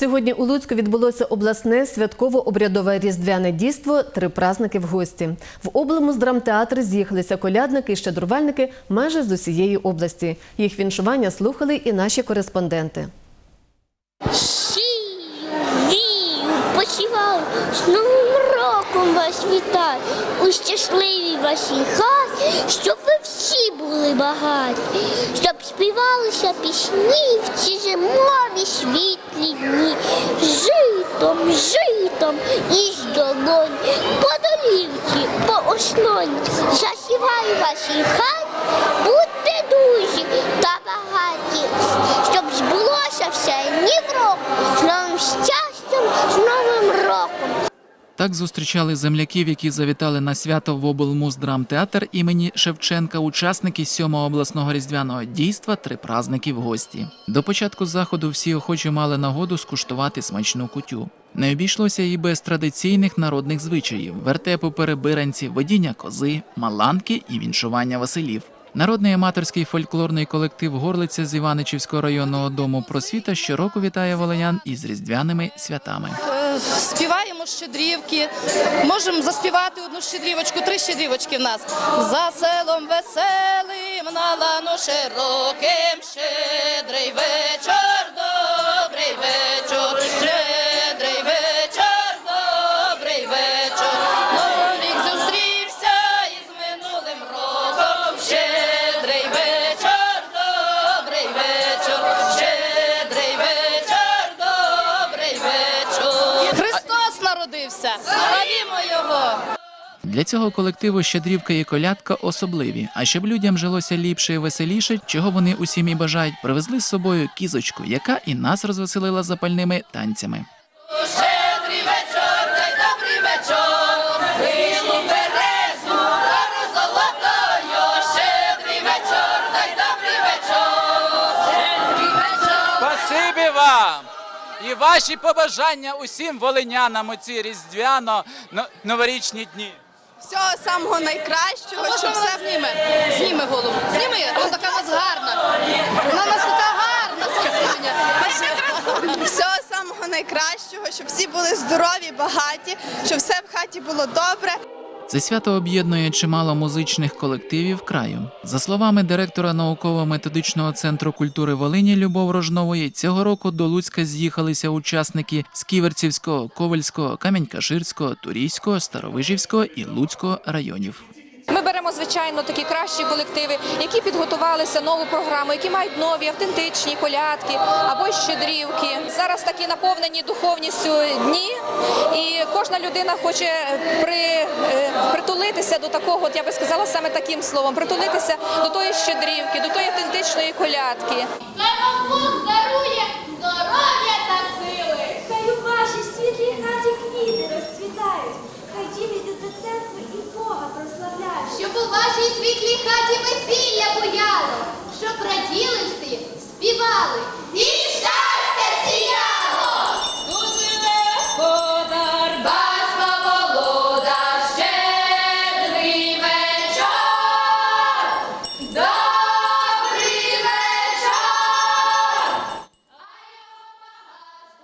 Сьогодні у Луцьку відбулося обласне святково-обрядове різдвяне дійство Три празники в гості. В облому з драмтеатр з'їхалися колядники і щедрувальники майже з усієї області. Їх віншування слухали і наші кореспонденти. Сію, вію, посіваю, з Новим роком вас вітаю, у щасливій вашій хаті, щоб ви всі були багаті, щоб співалися пісні в ці зимові світлі дні, житом, житом із долонь, по долівці, по ослоні, засіваю вашій хаті, будьте дужі та Так зустрічали земляків, які завітали на свято в облмуздрамтеатр імені Шевченка, учасники сьомого обласного різдвяного дійства Три празники в гості. До початку заходу всі охочі мали нагоду скуштувати смачну кутю. Не обійшлося і без традиційних народних звичаїв: вертепу перебиранці, водіння кози, маланки і віншування Василів. Народний аматорський фольклорний колектив Горлиця з Іваничівського районного дому просвіта щороку вітає волинян із різдвяними святами. Співаємо щедрівки, можемо заспівати одну щедрівочку, три щедрівочки в нас. За селом веселим, на лану широким, щедрий вечір, народився, славімо Його! Для цього колективу щедрівка і колядка особливі. А щоб людям жилося ліпше і веселіше, чого вони усім і бажають, привезли з собою кізочку, яка і нас розвеселила запальними танцями. Щедрий вечір, дай добрий вечір, вийшло золотою. Щедрий дай добрий щедрий вечір. Спасибі вам! І ваші побажання усім волинянам у ці різдвяно-новорічні дні. Всього самого найкращого, щоб все зніме. Зніме голову. Зніме, вона така у нас гарна. Вона у нас така гарна засідання. Всього самого найкращого, щоб всі були здорові, багаті, щоб все в хаті було добре. Це свято об'єднує чимало музичних колективів краю. За словами директора науково-методичного центру культури Волині Любов Рожнової, цього року до Луцька з'їхалися учасники з Ківерцівського, Ковальського, Кам'янь-Каширського, Турійського, Старовижівського і Луцького районів. Беремо звичайно такі кращі колективи, які підготувалися нову програму, які мають нові автентичні колядки або щедрівки. Зараз такі наповнені духовністю дні, і кожна людина хоче при, е, притулитися до такого, от я би сказала саме таким словом, притулитися до тої щедрівки, до тої автентичної колядки. Вам світлій хаті весілля